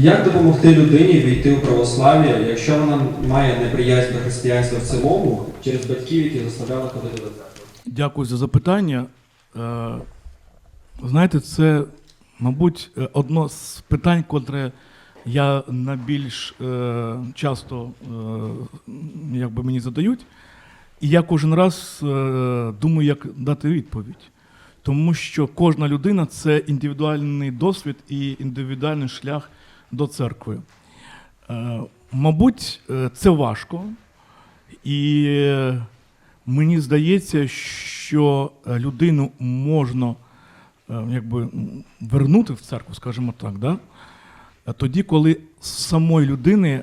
Як допомогти людині війти у православ'я, якщо вона має неприязнь до християнства в цілому через батьків, які заставляли ходити до церкви? Дякую за запитання. Е, Знаєте, це, мабуть, е, одно з питань, котре я найбільш е, часто якби мені задають. І я кожен раз думаю, як дати відповідь. Тому що кожна людина це індивідуальний досвід і індивідуальний шлях до церкви. Е, Мабуть, е, це важко. І мені здається, що людину можна е, якби, вернути в церкву, скажімо так, да? тоді, коли самої людини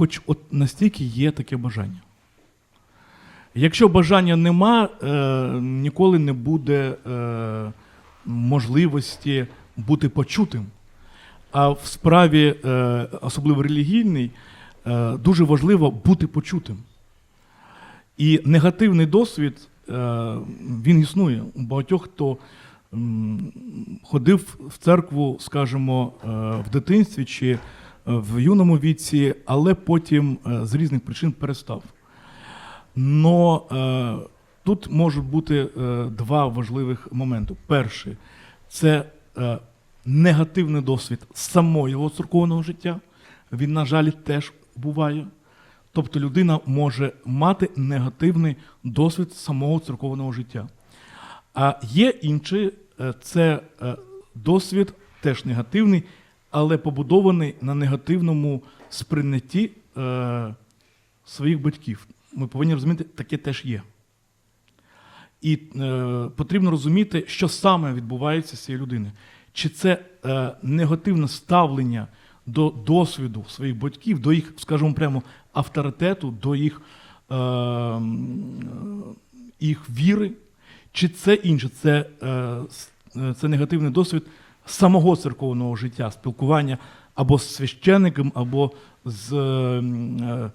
хоч от настільки є таке бажання. Якщо бажання нема, е, ніколи не буде е, можливості бути почутим. А в справі, е, особливо релігійній, е, дуже важливо бути почутим. І негативний досвід е, він існує у багатьох, хто ходив в церкву, скажімо, в дитинстві чи в юному віці, але потім з різних причин перестав. Но тут можуть бути два важливих моменти. Перший це негативний досвід самого церковного життя. Він, на жаль, теж буває. Тобто людина може мати негативний досвід самого церковного життя. А є інший е, це е, досвід теж негативний, але побудований на негативному сприйнятті е, своїх батьків. Ми повинні розуміти, таке теж є. І е, потрібно розуміти, що саме відбувається з цією людиною. Чи це е, негативне ставлення до досвіду своїх батьків, до їх, скажімо прямо, авторитету, до їх, е, м, їх віри, чи це інше, це, е, е, це негативний досвід самого церковного життя, спілкування або з священником, або з е, е,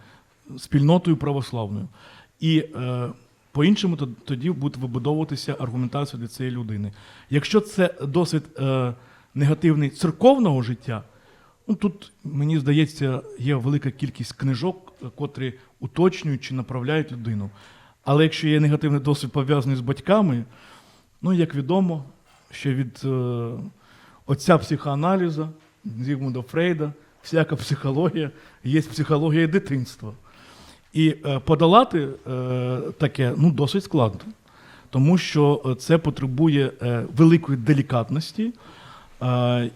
спільнотою православною. І е, по-іншому то- тоді буде вибудовуватися аргументація для цієї людини. Якщо це досвід е, негативний церковного життя, ну тут, мені здається, є велика кількість книжок, е, котрі уточнюють чи направляють людину. Але якщо є негативний досвід пов'язаний з батьками, ну, як відомо, ще від е, отця психоаналізу, Зігмунда Фрейда, всяка психологія, є психологія дитинства. І е, подолати е, таке ну, досить складно, тому що е, це потребує великої делікатності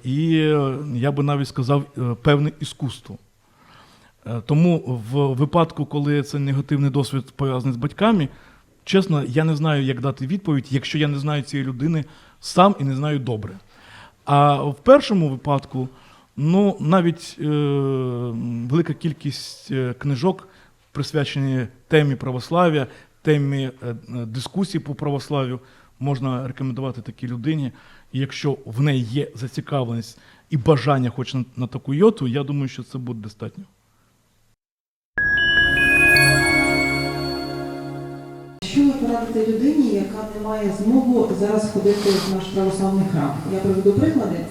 і, я би навіть сказав, певне іскусство. Тому в випадку, коли це негативний досвід пов'язаний з батьками, чесно, я не знаю, як дати відповідь, якщо я не знаю цієї людини сам і не знаю добре. А в першому випадку, ну, навіть е, велика кількість книжок, присвячені темі православ'я, темі е, е, дискусії по православ'ю, можна рекомендувати такій людині. І якщо в неї є зацікавленість і бажання хоч на, на таку йоту, я думаю, що це буде достатньо. Що ви порадите людині, яка не має змогу зараз ходити в наш православний храм? Я приведу приклади.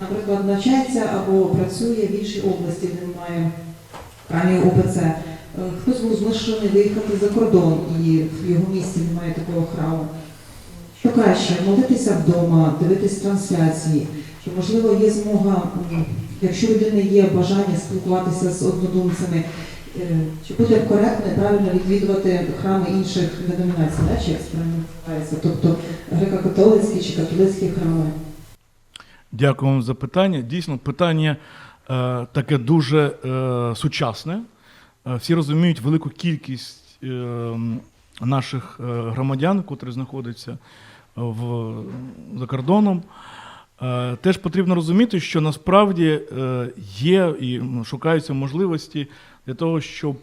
Наприклад, навчається або працює в іншій області, де немає храмів ОПЦ. Е, Хтось був змушений виїхати за кордон і в його місті немає такого храму. Що краще, молитися вдома, дивитись трансляції? Чи можливо є змога, якщо людини є бажання спілкуватися з однодумцями, Е, Чи буде коректно і правильно відвідувати храми інших деномінацій, чи як називається? Тобто греко-католицькі чи католицькі храми? Дякую вам за питання. Дійсно, питання е, таке дуже е, сучасне. Е, всі розуміють велику кількість е, наших е, громадян, котрі знаходяться в, за кордоном. Теж потрібно розуміти, що насправді є і шукаються можливості для того, щоб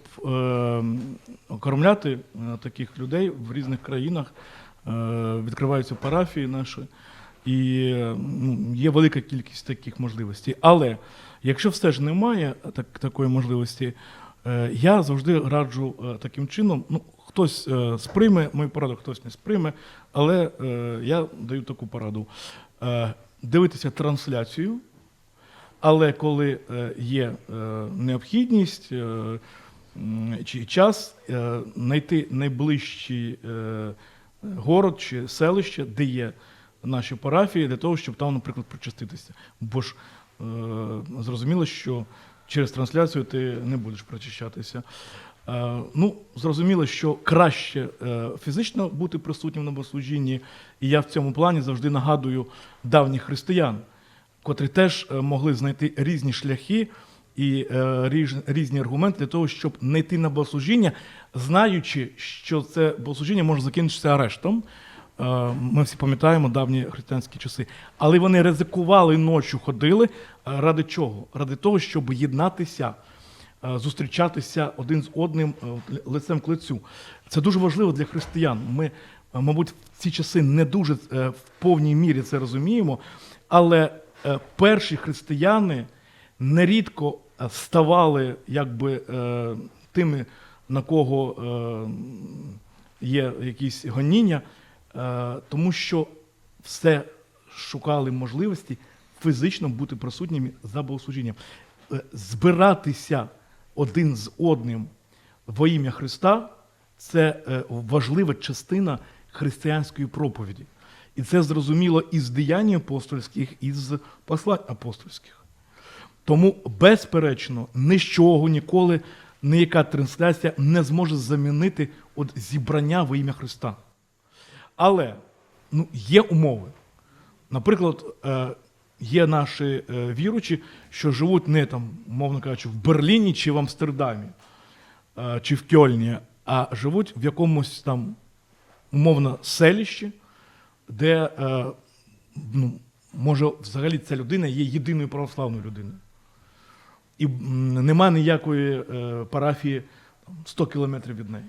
окормляти таких людей в різних країнах. Відкриваються парафії наші. І є велика кількість таких можливостей. Але якщо все ж немає так, такої можливості, я завжди раджу е, таким чином. Ну, хтось е, сприйме мою пораду, хтось не сприйме, але е, я даю таку пораду. Е, дивитися трансляцію Але коли е, є е, необхідність е, чи час е, знайти найближчий е, город чи селище, де є наші парафії, для того, щоб там, наприклад, причаститися. Бо ж е, зрозуміло, що через трансляцію ти не будеш причащатися. Е, ну, зрозуміло, що краще е, фізично бути присутнім на богослужінні, і я в цьому плані завжди нагадую давніх християн, котрі теж е, могли знайти різні шляхи і різні аргументи для того, щоб не йти на богослужіння, знаючи, що це богослужіння може закінчитися арештом. Е, Ми всі пам'ятаємо давні християнські часи. Але вони ризикували ночі, ходили. Е, Ради чого? Ради того, щоб єднатися, е, зустрічатися один з одним лицем к лицю. Це дуже важливо для християн. Ми, мабуть, в ці часи не дуже в повній мірі це розуміємо, але перші християни нерідко ставали якби тими, на кого є якісь гоніння, тому що все шукали можливості фізично бути присутніми за богослужінням. Е, Збиратися один з одним во ім'я Христа це е, важлива частина християнської проповіді. І це зрозуміло із діянь апостольських, і з послань апостольських. Тому, безперечно, нічого ніколи ніяка трансляція не зможе замінити от зібрання во ім'я Христа. Але ну, є умови. Наприклад, е, є наші е, віручі, що живуть не там, мовно кажучи, в Берліні чи в Амстердамі, е, чи в Кьольні, а живуть в якомусь там умовно селищі, де ну, може взагалі ця людина є єдиною православною людиною. І м, нема ніякої парафії 100 кілометрів від неї.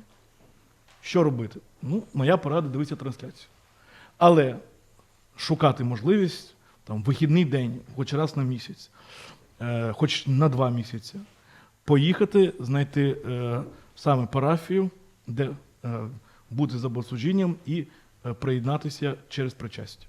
Що робити? Ну, моя порада дивитися трансляцію. Але шукати можливість там, вихідний день, хоч раз на місяць, е, хоч на два місяці, поїхати, знайти е, саме парафію, де е, бути за богослужінням і е, приєднатися через причастя.